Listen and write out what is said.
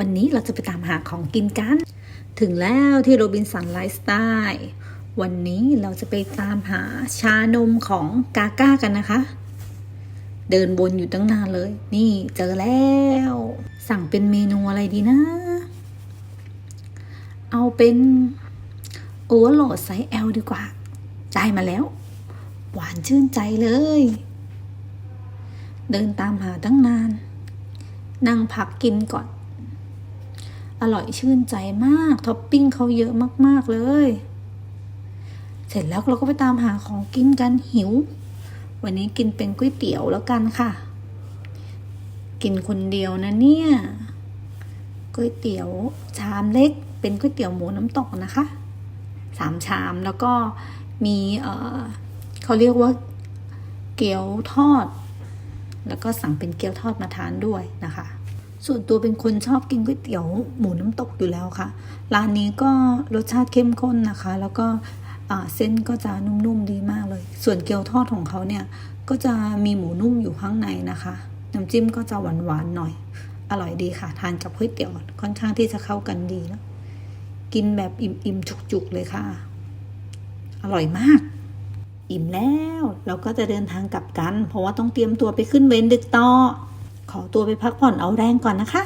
วันนี้เราจะไปตามหาของกินกัน ถึงแล้วที่โรบินสันไลฟ์สไตล์วันนี้เราจะไปตามหาชานมของกาก้ากันนะคะ เดินบนอยู่ตั้งนานเลย นี่เจอแล้ว สั่งเป็นเมนูอะไรดีนะ เอาเป็นโอเวอร์โหลดไซส์ L ดีกว่าได้มาแล้ว หวานชื่นใจเลย เดินตามหาตั้งนาน นั่งพักกินก่อน อร่อยชื่นใจมากท็อปปิ้งเขาเยอะมาก ๆ เลย เสร็จแล้วเราก็ไปตามหาของกินกันหิว วันนี้กินเป็นก๋วยเตี๋ยวแล้วกันค่ะ กินคนเดียวนะเนี่ยก๋วยเตี๋ยวชามเล็ก เป็นก๋วยเตี๋ยวหมูน้ำตกนะคะสามชามแล้วก็มีเออเขาเรียกว่าเกี๊ยวทอด แล้วก็สั่งเป็นเกี๊ยวทอดมาทานด้วยนะคะ ส่วนตัวเป็นคนชอบกินก๋วยเตี๋ยวหมูน้ำตกอยู่แล้วค่ะ ร้านนี้ก็รสชาติเข้มข้นนะคะ แล้วก็เส้นก็จะนุ่มๆดีมากเลย ส่วนเกี๊ยวทอดของเขาเนี่ยก็จะมีหมูนุ่มอยู่ข้างในนะคะ น้ำจิ้มก็จะหวานๆหน่อย อร่อยดีค่ะ ทานกับก๋วยเตี๋ยวค่อนข้างที่จะเข้ากันดีแล้วกินแบบอิ่มๆจุกๆเลยค่ะ อร่อยมาก อิ่มแล้ว เราก็จะเดินทางกลับกัน เพราะว่าต้องเตรียมตัวไปขึ้นเวรดึกต่อ ขอตัวไปพักผ่อนเอาแรงก่อนนะคะ